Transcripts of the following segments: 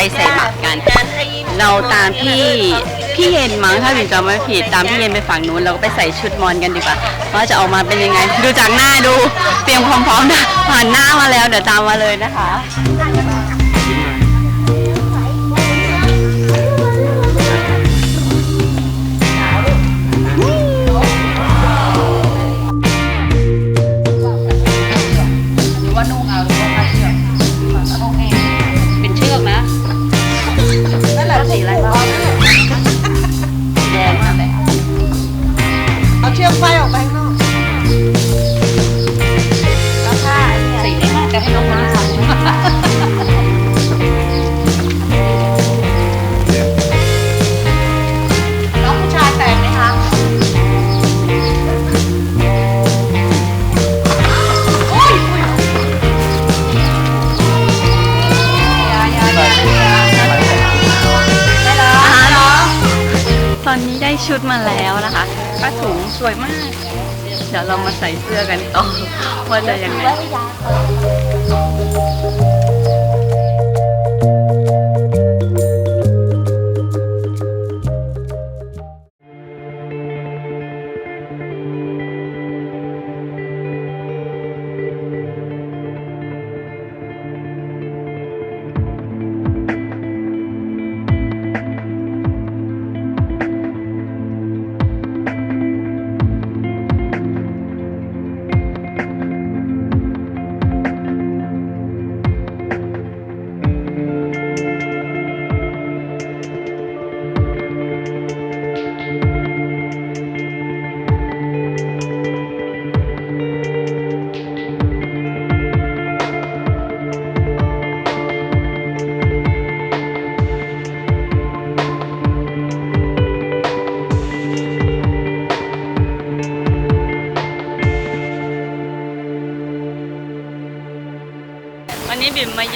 ไปใส่บาตรกัน เราตามพี่พี่เย็นมั้งถ้าบิมจำไม่ผิดตามพี่เย็นไปฝั่งนู้นเราก็ไปใส่ชุดมอนกันดีกว่าว่าจะออกมาเป็นยังไง ดูจากหน้าดู เตรียมความพร้อมนะผ่านหน้ามาแล้วเดี๋ยวตามมาเลยนะคะ เใส่เสื้อกันต่อว่าจะยังไง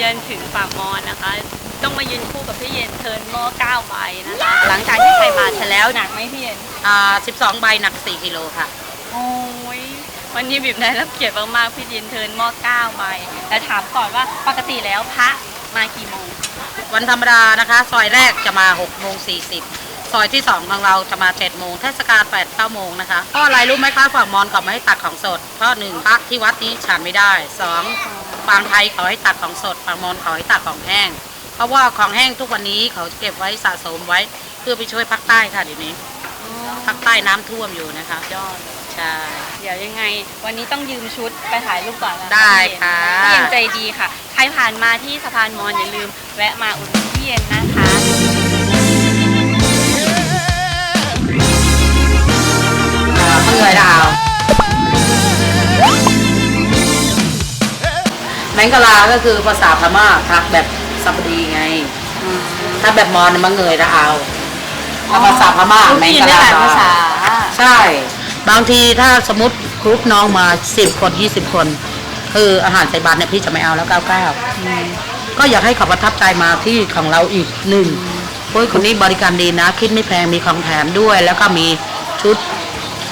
ยือนถึงปากมอนนะคะ ต้องมายืนคู่กับพี่เย็นเทิร์นหม้อเก้าใบนะคะหลังจากที่ใส่บาตรเสร็จแล้วหนักไหมพี่เย็นอ่า12 ใบหนัก 4กิโลค่ะ โอ้ยวันนี้บิ่มได้รับเกียรติมากๆพี่เย็นเทิร์นหม้อเก้าใบแต่ถามก่อนว่าปกติแล้วพระมากี่โมงวันธรรมดานะคะ ซอยแรกจะมา6โมง40 ซอยที่ 2 ของเราจะมา7โมงเทศกาล8 9โมงนะคะเพราะอะไรรู้ไหมคะฝั่งมอญเขาไม่ให้ตักของสดเพราะหนึ่งพระที่วัดนี้ฉันไม่ได้สอง บางไทยเขาให้ตักของสดฝั่งมอญเขาให้ตักของแห้ง เพราะว่าของแห้งทุกวันนี้เขาเก็บไว้สะสมไว้เพื่อไปช่วยภาคใต้ค่ะเดี๋ยวนี้ภาคใต้น้ำท่วมอยู่นะคะยอดเลยใช่ เดี๋ยวยังไง วันนี้ต้องยืมชุดไปถ่ายรูปก่อนนะได้ค่ะพี่เย็นใจดีค่ะ ใครผ่านมาที่สะพานมอญอย่าลืม แวะมาอุดหนุนพี่เย็นนะคะเมื่อยดาว แมงกะลาก็คือภาษาพม่าทักแบบสัปดีไง ถ้าแบบมอญเนี่ยมันเงยดาวถ้าภาษาพม่าแมงพี่เย็นกะได้ลาหลายภาษา ใช่ บางทีถ้าสมมติกรุ๊ปน้องมาสิบคนยี่สิบคน คืออาหารใส่บาตรเนี่ยพี่จะไม่เอาแล้วเก้าเก้าก็อยากให้เขาประทับใจมาที่ของเราอีกหนึ่งเฮ้ยคนนี้บริการดีนะ คิดไม่แพงมีของแถมด้วย แล้วก็มีชุด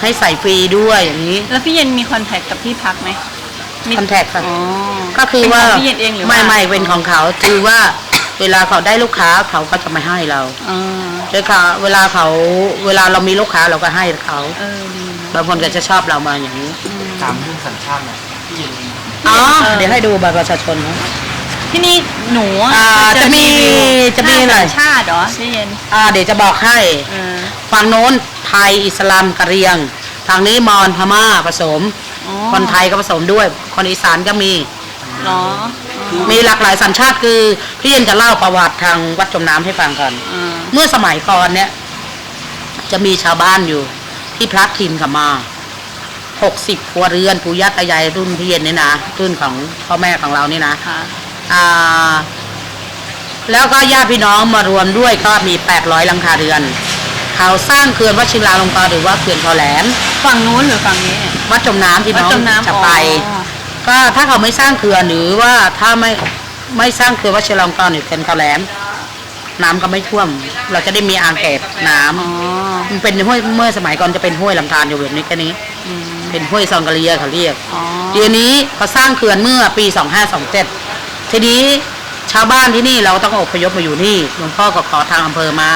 ให้ใส่ฟรีด้วยอย่างนี้ แล้วพี่เย็นมีคอนแทคกับที่พักไหมมี คอนแทคค่ะ อ๋อก็คือว่าเป็นของพี่เย็นเองหรือว่าไม่ไม่เป็นของเขาคือว่าเวลาเขาได้ลูกค้าเขาก็จะไม่ให้เราอ๋อเลยค่ะเวลาเขาเวลาเรามีลูกค้าเราก็ให้เขาเออดีนะ บางคนก็จะชอบเรามาอย่างนี้ตามเรื่องสัญชาติเนี่ยที่ยินอ๋อเดี๋ยวให้ดูบัตรประชาชนนะ ที่นี่หนูออ่าจะมีจะมีหน่อยชาติเหรอพี่เย็นอ่าเดี๋ยวจะบอกให้ เออ ฝั่งโน้นไทยอิสลามกะเหรียง ทางนี้มอญพม่าผสมอ๋อ คนไทยก็ผสมด้วย คนอีสานก็มี เหรออ๋อมีหลากหลายสัญชาติคือพี่เย็นจะเล่าประวัติทางวัดจมน้ำให้ฟังก่อน อ่าเมื่อสมัยก่อนเนี่ย จะมีชาวบ้านอยู่ ที่พลัดถิ่นเขามา หกสิบครัวเรือนปู่ย่าตายายรุ่นพี่เย็นเนี่ยนะรุ่นของพ่อแม่ของเรานี่นะ ค่ะอ่า แล้วก็ญาติพี่น้องมารวมด้วยก็มี800หลังคาเรือน เขาสร้างเขื่อนวัดชิงลาลงกรณ์หรือว่าเขื่อนคอแหลมฝั่งนู้นหรือฝั่งนี้วัดจมน้ำที่น้องวัดจมน้ำจะไป อ๋อ ก็ถ้าเขาไม่สร้างเขื่อนหรือว่าถ้าไม่ไม่สร้างเขื่อนวัดชิงลาลงกรณ์หรือเขื่อนคอแหลม น้ำก็ไม่ท่วม เราจะได้มีอ่างเก็บน้ำอ๋อมันเป็นห้วยเมื่อสมัยก่อนจะเป็นห้วยลำธารอยู่แบบนี้แค่นี้ อืมเป็นห้วยซองกะเลียเขาเรียก อ๋อเดี๋ยวนี้เขาสร้างเขื่อนเมื่อปี 2527 ทีนี้ชาวบ้านที่นี่เราต้องอพยพมาอยู่นี่หลวงพ่อก็ขอทางอำเภอมา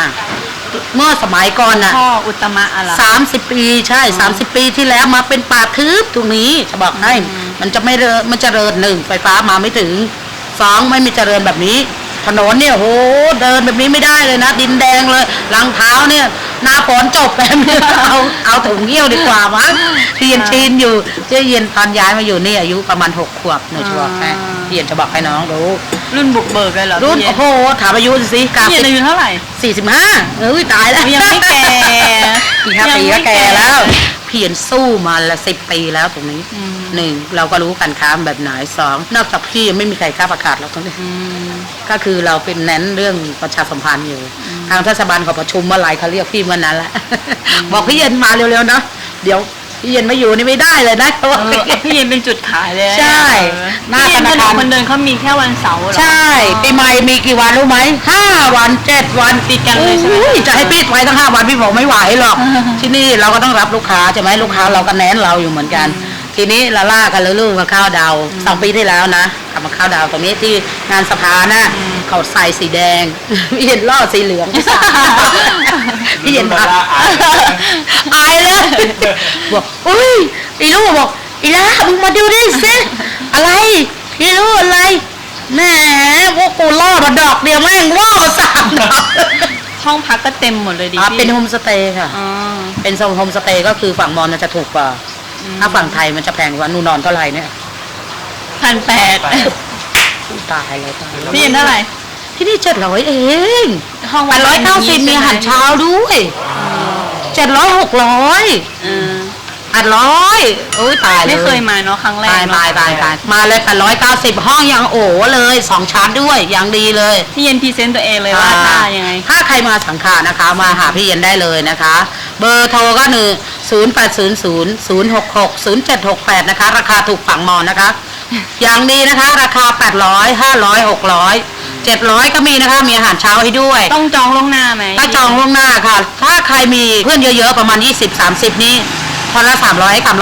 เมื่อสมัยก่อนน่ะพ่ออุตตมะอะไร สามสิบปีใช่สามสิบปีที่แล้วมาเป็นป่าทึบตรงนี้จะบอกให้มันจะไม่เริญมันเจริญหนึ่งไฟฟ้ามาไม่ถึงสองไม่มีเจริญแบบนี้ ถนนเนี่ยโหเดินแบบนี้ไม่ได้เลยนะ ดินแดงเลยรองเท้าเนี่ย หนาฝนจบแบบนี้เอาเอาถุงเงี้ยวดีกว่ามั้งเรียนชีนอยู่เจ๊เย็นตอนย้ายมาอยู่นี่อายุประมาณหกขวบหนูจะบอกให้พี่เย็นจะบอกให้น้องรู้รุ่นบุกเบิกเลยเหรอรุ่นพี่เย็โอ้โหถามอายุสิกาพี่เย็นอายุเท่าไหร่สี่สิบห้าเอ้ยตายแล้วยังไม่แก่อีกห้าปีก็แก่แล้ว เพียรสู้มาละสิบปีแล้วตรงนี้อืมหนึ่งเราก็รู้การค้าแบบไหนสองนอกจากพี่ยังไม่มีใครกล้าประกาศเราตรงนี้อืมก็คือเราเป็นเน้นเรื่องประชาสัมพันธ์อยู่ ทางเทศบาลเขาประชุมเมื่อไหร่เขาเรียกพี่เมื่อนั้นแหละบอกพี่เย็นมาเร็วๆนะเดี๋ยว พี่เย็นไม่อยู่นี่ไม่ได้เลยนะเขาบอก เออพี่เย็นเป็นจุดขายเลยใช่เออหน้าพี่เย็นธถนานคารนคนเดินเขามีแค่วันเสาร์เหรอ ใช่ปีใหม่มีกี่วันรู้ไหมห้าวันเจ็ดวันติดกันเลยใช่ไหมอุ้จะให้ปิดไว้ทั้งห้าวันพี่บอกไม่ไหวหรอก ที่นี่เราก็ต้องรับลูกค้าใช่ไหมลูกค้าเราก็แน้นเราอยู่เหมือนกัน ทีนี้เราล่ากันเลยลูกมาข้าวดาวสองปีที่แล้วนะ กลับมาข้าวดาวตรงนี้ที่งานสภาน่ะเขาใส่สีแดง พี่เห็นล่อสีเหลืองพี่เห็นปะอายเลยบอกอุ้ยไอ้ลูกบอกอีล่ามึงมาดูดิสิอะไรพี่รู้อะไรแหมพวกกูล่อมาดอกเดียวแม่งล่อมาสามดอกห้องพักก็เต็มหมดเลยดิอ่าพี่เป็นโฮมสเตย์ค่ะอ๋อเป็นโซนโฮมสเตย์ก็คือฝั่งมอญมันจะถูกกว่า ถ้าฝั่งไทยมันจะแพงกว่านูนอนเท่าไหร่เนี่ย พันแปดตายเลยตายเลยพี่เย็นเท่าไหร่ที่นี่เจ็ดร้อยเองห้องแปดร้อยเก้าสิบมีอาหารเช้าด้วยเจ็ดร้อยหกร้อยเออแปดร้อยโอ้ยตายเลยไม่เคยมาเนาะครั้งแรกตายเนอะตายตายตายมาเลยแปดร้อยเก้าสิบห้องยังโอ้เลยสองชั้นด้วยยังดีเลยพี่เย็นพรีเซนต์ตัวเองเลยว่าท่ายังไงถ้าใครมาสังขารนะคะมาหาพี่เย็นได้เลยนะคะ เบอร์โทรก็หนึ่งศูนย์แปดศูนย์ศูนย์ศูนย์หกหกศูนย์เจ็ดหกแปดนะคะ ราคาถูกฝั่งมอนนะคะ อย่างดีนะคะ ราคาแปดร้อยห้าร้อยหกร้อยเจ็ดร้อยก็มีนะคะ มีอาหารเช้าให้ด้วยต้องจองล่วงหน้าไหมถ้าจองล่วงหน้าค่ะ ถ้าใครมีเพื่อนเยอะๆ ประมาณ 20-30 นี้คนละ300กับ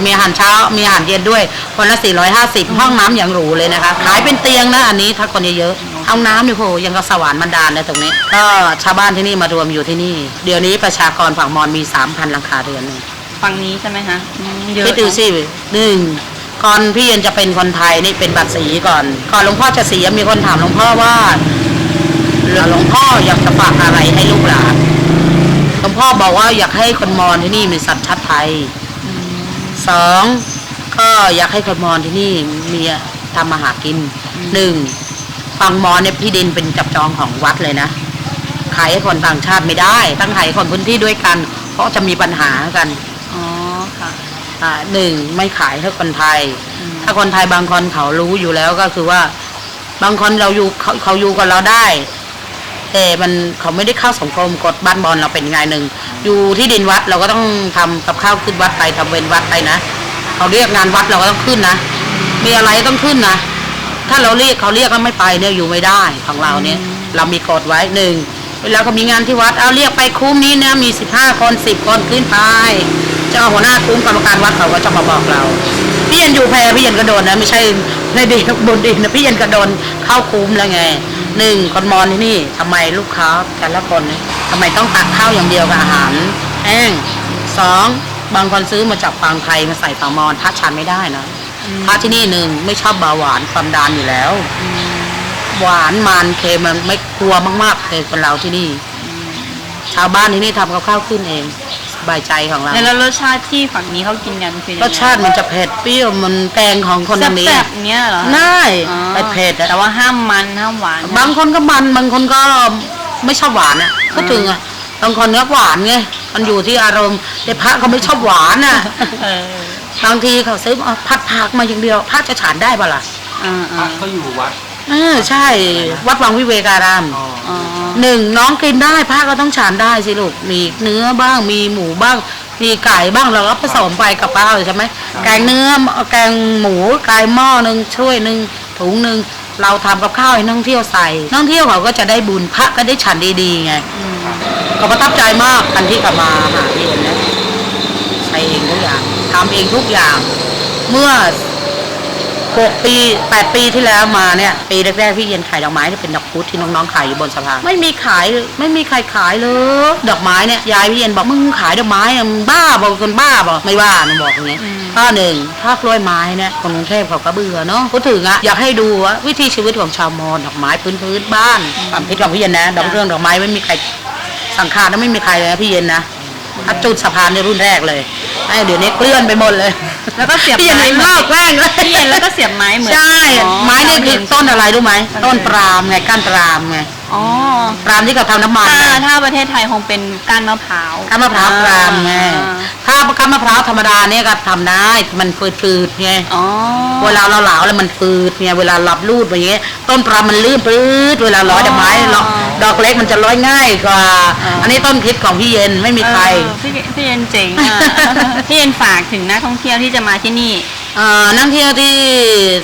150 มีอาหารเช้า มีอาหารเย็นด้วยคนละ 450 ห้องน้ำอย่างหรูเลยนะคะ ขายเป็นเตียงนะอันนี้ถ้าคนเยอะๆห้องน้ำนี่โหยังกับสวรรค์มันดานเลยตรงนี้ ก็ชาวบ้านที่นี่มารวมอยู่ที่นี่ เดี๋ยวนี้ประชากรฝั่งมอญมี 3,000หลังคาเรือนเลยฝั่งนี้ใช่ไหมคะอืมเยอะคิดดูสิหนึ่ง ก่อนพี่ย็นจะเป็นคนไทยนี่เป็นบัตรสีก่อนก่อนหลวงพ่อจะเสียมีคนถามหลวงพ่อว่าหลวงพ่ออยากจะฝากอะไรให้ลูกหลานหลวงพ่อบอกว่าอยากให้คนมอญที่นี่มีสัญชาติไทยสองก็อยากให้คนมอญที่นี่มีทำมาหากินหนึ่งฝั่งมอญเนี่ยที่ดินเป็นจับจองของวัดเลยนะขายให้คนต่างชาติไม่ได้ ตั้งขายให้คนพื้นที่ด้วยกัน เพราะจะมีปัญหากัน หนึ่งไม่ขายให้คนไทย ถ้าคนไทยบางคนเขารู้อยู่แล้วก็คือว่า บางคนเราอยู่เขาเขาอยู่กับเราได้แต่มันเขาไม่ได้เข้าสังคมกฎบ้านบอลเราเป็นไงหนึ่งอยู่ที่ดินวัดเราก็ต้องทำกับข้าวขึ้นวัดไปทำเวรวัดไปนะเขาเรียกงานวัดเราก็ต้องขึ้นนะมีอะไรต้องขึ้นนะถ้าเราเรียกเขาเรียกแล้วไม่ไปเนี่ยอยู่ไม่ได้ของเราเนี่ย เรามีกฎไว้หนึ่งเวลาเขามีงานที่วัดเอาเรียกไปคุ้มนี้เนี่ยมีสิบห้าคนสิบคนขึ้นไป เจ้าหัวหน้าคุ้มกรรมการวัดเขาก็จะมาบอกเราพี่เย็นอยู่แพรพี่เย็นกระโดนนะไม่ใช่ในดินบนดินนะพี่เย็นกระโดนเข้าคุ้มแล้วไงหนึ่งคนมอนที่นี่ทำไมลูกค้าแต่ละคนเนี่ยทำไมต้องตักข้าวอย่างเดียวกับอาหารแห้งสองบางคนซื้อมาจากฟางไทยมาใส่ฝางมอนทัดชานไม่ได้นะพระที่นี่หนึ่งไม่ชอบเบาหวานความดันอยู่แล้วหวานมันเค็มมันไม่กลัวมากๆเลยคนเราที่นี่ ชาวบ้านที่นี่ทำกับข้าวขึ้นเองส บายใจของเรา แล้วรสชาติที่ฝั่งนี้เขากินกันคือยังรไงสชาติมันจะเผ็ดเปรี้ยวมันแกงของคนทางนี้แซ่บๆเนี้ยเหรอง่ายอ๋อเผ็ดๆอะแต่ว่าห้ามมันห้ามหวาน บางคนก็มันบางคนก็ไม่ชอบหวานอะพูดถึงอะบางคนก็หวานไงมันอยู่ที่อารมณ์แต่พระเขาไม่ชอบหวานอะ เออบางทีเขาซื้อเอาผัดผักมาอย่างเดียวพระจะฉานได้ปะล่ะอ่าพระอ่าก็อยู่วัดเออใช่ วัดวังวิเวการาม อ๋ออ๋อ หนึ่งน้องกินได้พระก็ต้องฉานได้สิลูกมีเนื้อบ้างมีหมูบ้าง มีไก่บ้างเราก็ผสมไปกับข้าวใช่ไหมแกงเนื้อแกงหมูไก่หม้อหนึ่งช่วยหนึ่งถุงหนึ่งเราทำกับข้าวให้นักท่องเที่ยวใส่นักท่องเที่ยวเขาก็จะได้บุญพระก็ได้ฉันดีๆไงก็ประทับใจมากกันที่กลับมาหาพี่เอ็นนะใช้เองทุกอย่างทำเองทุกอย่าง เมื่อ หกปีแปดปีที่แล้วมาเนี่ย ปีแรกๆพี่เย็นขายดอกไม้ที่เป็นดอกพุธที่น้องๆขายอยู่บนสะพานไม่มีขายไม่มีใครขายเลยดอกไม้เนี่ยยายพี่เย็นบอกมึงขายดอกไม้อะมึงบ้าบอกคนบ้าบอกไม่ว่าหนูบอกอย่างเงี้ยข้อหนึ่งภาคกล้วยไม้เนี่ยคนกรุงเทพเขาก็เบื่อเนาะพูดถึงอะอยากให้ดูว่าวิถีชีวิตของชาวมอญดอกไม้พื้นพื้นๆบ้านความคิดของพี่เย็นนะดอกเรื่องดอกไม้ไม่มีใครสังขารนั้นไม่มีใครเลยนะพี่เย็นนะ ถ้าจุดสะพานในรุ่นแรกเลยไอ้เดี๋ยวนี้เกลื่อนไปหมดเลยแล้วก็เสียบพี่เย็นไม้เลยเลิกแกล้งเลยพี่เย็นแล้วก็เสียบไม้เหมือนใช่ อ๋อไม้นี่คือต้นอะไรรู้ไหมต้นปรามไงก้านปรามไง อ๋อปรามที่เขาทำน้ำมันถ้าน่ะถ้าประเทศไทยคงเป็นก้านมะพร้าวก้านมะพร้าวปรามไงอ่าถ้าก้านมะพร้าวธรรมดาเนี่ยก็ทำได้มันฟืดๆไงอ๋อเวลาเราเหลาแล้วมันฟืดไงเวลารับรูดอย่างเงี้ยต้นปรามมันลื่นปื๊ดเวลาร้อยดอกไม้เราดอกเล็กมันจะร้อยง่ายกว่า อันนี้ต้นคิดของพี่เย็นไม่มีใครเออพี่พี่เย็นเจ๋งอะพี่เย็นฝากถึงนักท่องเที่ยวที่จะมาที่นี่เอ่อนักเที่ยวที่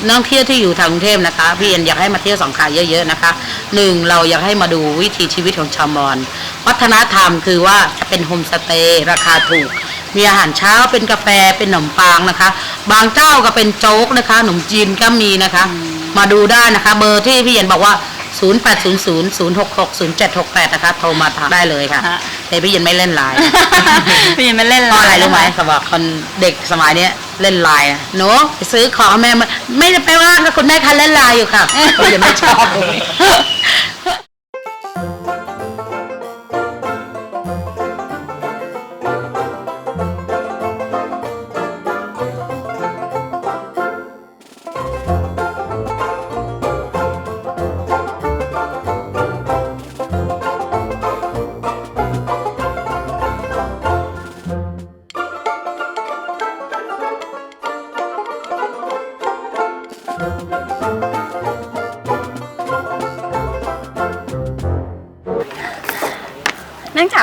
นักเที่ยวที่อยู่ทางกรุงเทพนะคะ พี่เอ็นอยากให้มาเที่ยวสองขาเยอะๆนะคะหนึ่งเราอยากให้มาดูวิถีชีวิตของชาวมอญวัฒนธรรมคือว่าจะเป็นโฮมสเตย์ราคาถูก มีอาหารเช้าเป็นกาแฟเป็นขนมปังนะคะ บางเจ้าก็เป็นโจ๊กนะคะขนมจีนก็มีนะคะ มาดูได้นะคะ เบอร์ที่พี่เอ็นบอกว่า 0800-066-0768 นะคะ โทรมาถามได้เลยค่ะฮะแต่พี่เย็นไม่เล่นไลน์ พี่เย็นไม่เล่นเพราะอะไรรู้ไหมนคเขาบอกคนเด็กสมัยเนี้ยเล่นไลน์อะหนูไปซื้อของแม่มาไม่ได้ไปว่าก็คุณแม่คันเล่นไลน์อยู่ค่ะเขายังไม่ชอบ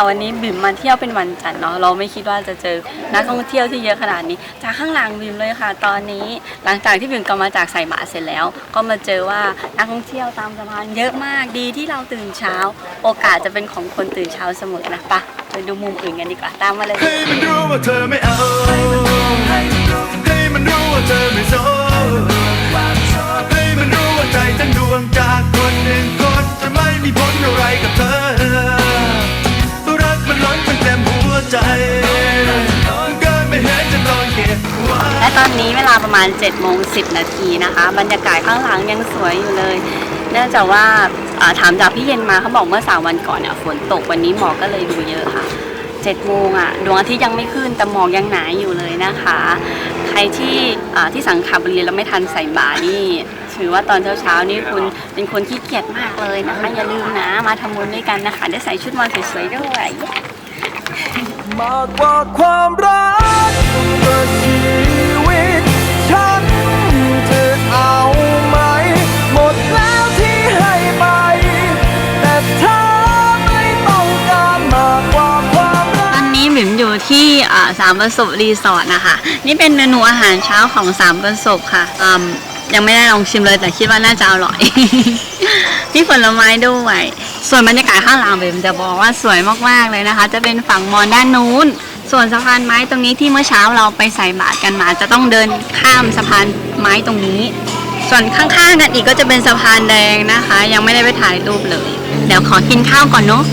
วันนี้บิมมาเที่ยวเป็นวันจันทร์เนาะเราไม่คิดว่าจะเจอนักท่องเที่ยวที่เยอะขนาดนี้ จากข้างหลังบิมเลยค่ะ ตอนนี้หลังจากที่บิมกลับมาจากใส่บาเสร็จแล้ว ก็มาเจอว่านักท่องเที่ยวตามสะพานเยอะมากดีที่เราตื่นเช้า โอกาสจะเป็นของคนตื่นเช้าเสมอนะปะไปดูมุมอื่นกันดีกว่าตามมาเลยให้มันรู้ว่าเธอไม่เอาให้มันรู้ว่าเธอไม่สนให้มันรู้ว่าใจทั้งดวงจากคนหนึ่งคนจะไม่มีผลอะไรกับเธอ ใจเกินไม่เห็นจะต้องเก็บไว้และตอนนี้เวลาประมาณ7จ็ดโมงสินาทีนะคะ บรรยากาศข้างหลังยังสวยอยู่เลย เนื่องจากว่าถามจากพี่เย็นมาเขาบอกเมื่อสามวันก่อนเนี่ยฝนตกวันนี้หมอกก็เลยดูเยอะค่ะ7จ็ดโมงอะดวงอาทิตย์ยังไม่ขึ้นแต่หมอกยังหนาอยู่เลยนะคะ ใครที่ที่สังขบุรีแล้วไม่ทันใส่บานี่ถือว่าตอนเช้าๆนี่คุณเป็นคนที่เกียจมากเลยนะคะ อย่าลืมนะมาทำบุญด้วยกันนะคะ ได้ใส่ชุดมอนสวยๆด้วย มากกว่าความรักเพื่อชีวิต ฉันจะเอาไหม หมดแล้วที่ให้ไป แต่เธอไม่ต้องการมากกว่าความรัก ตอนนี้หมิมอยู่ที่อ่าสามประสบรีสอร์ทนะคะ นี่เป็นเมนูอาหารเช้าของสามประสบค่ะอืมยังไม่ได้ลองชิมเลยแต่คิดว่าน่าจะอร่อย มีผลไม้ด้วย ส่วนบรรยากาศข้างหลังเบมจะบอกว่าสวยมากๆเลยนะคะ จะเป็นฝั่งมอญด้านนู้น ส่วนสะพานไม้ตรงนี้ที่เมื่อเช้าเราไปใส่บาตรกันมา จะต้องเดินข้ามสะพานไม้ตรงนี้ ส่วนข้างๆกันอีกก็จะเป็นสะพานแดงนะคะ ยังไม่ได้ไปถ่ายรูปเลย เดี๋ยวขอกินข้าวก่อนเนาะ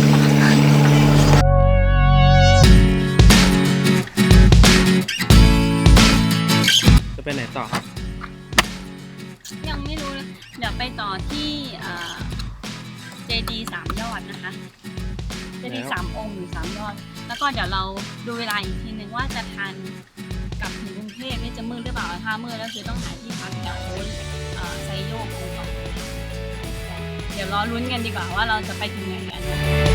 อดแล้วก็เดี๋ยวเราดูเวลาอีกทีนึงว่าจะทันกลับถึงกรุงเทพนี่จะมืดหรือเปล่าถ้ามืดแล้วคือต้องหาที่พักแถวเอ่อไซโยกก่อนเดี๋ยวรอลุ้นกันดีกว่าว่าเราจะไปถึงไหนกัน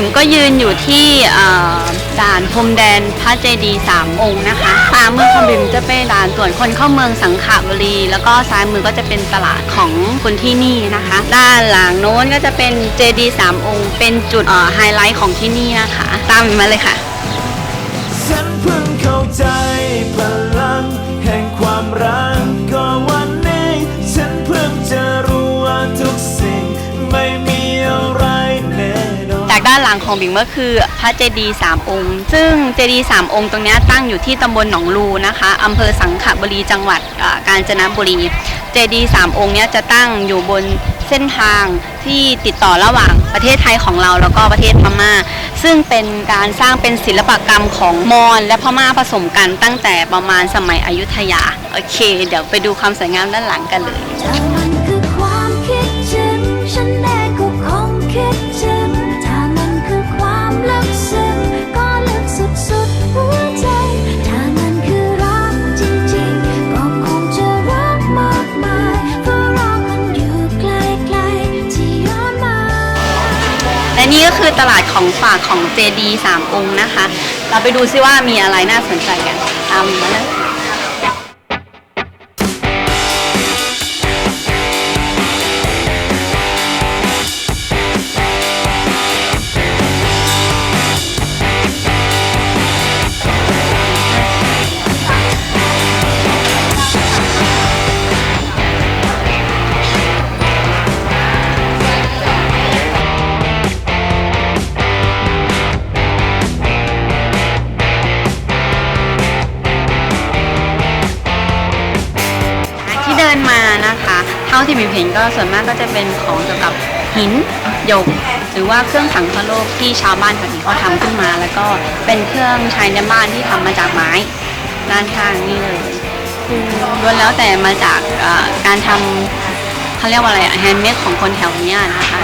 มก็ยืนอยู่ที่ด่านพรมแดนพระเจดีย์สามองค์นะคะขวามือของบิมจะเป็นด่านตรวจคนเข้าเมืองสังขบุรี แล้วก็ซ้ายมือก็จะเป็นตลาดของคนที่นี่นะคะ ด้านหลังโน้นก็จะเป็นเจดีย์สามองค์ เป็นจุดไฮไลท์ของที่นี่นะคะ ตามบิมมาเลยค่ะ ด้านหลังของบิ่งก็คือพระเจดีย์สามองค์ ซึ่งเจดีย์สามองค์ตรงนี้ตั้งอยู่ที่ตำบลหนองลูนะคะอำเภอสังขบุรีจังหวัดกาญจนบุรี เจดีย์สามองค์เนี้ยจะตั้งอยู่บนเส้นทางที่ติดต่อระหว่างประเทศไทยของเราแล้วก็ประเทศพม่า ซึ่งเป็นการสร้างเป็นศิลปกรรมของมอญและพม่าผสมกันตั้งแต่ประมาณสมัยอยุธยา โอเค เดี๋ยวไปดูความสวยงามด้านหลังกันเลย ก็คือตลาดของฝากของเจดีสามองค์นะคะ เราไปดูซิว่ามีอะไรน่าสนใจกันตามมาเลย วิวเห็นก็ส่วนมากก็จะเป็นของเกี่ยวกับหินหยกหรือว่าเครื่องสังคโลกที่ชาวบ้านแถวนี้เขาทำขึ้นมา แล้วก็เป็นเครื่องใช้ในบ้านที่ทำมาจากไม้ด้านข้างนี่เลยล้วนแล้วแต่มาจากการทำเขาเรียกว่าอะไรแฮนด์เมดของคนแถวนี้นะคะ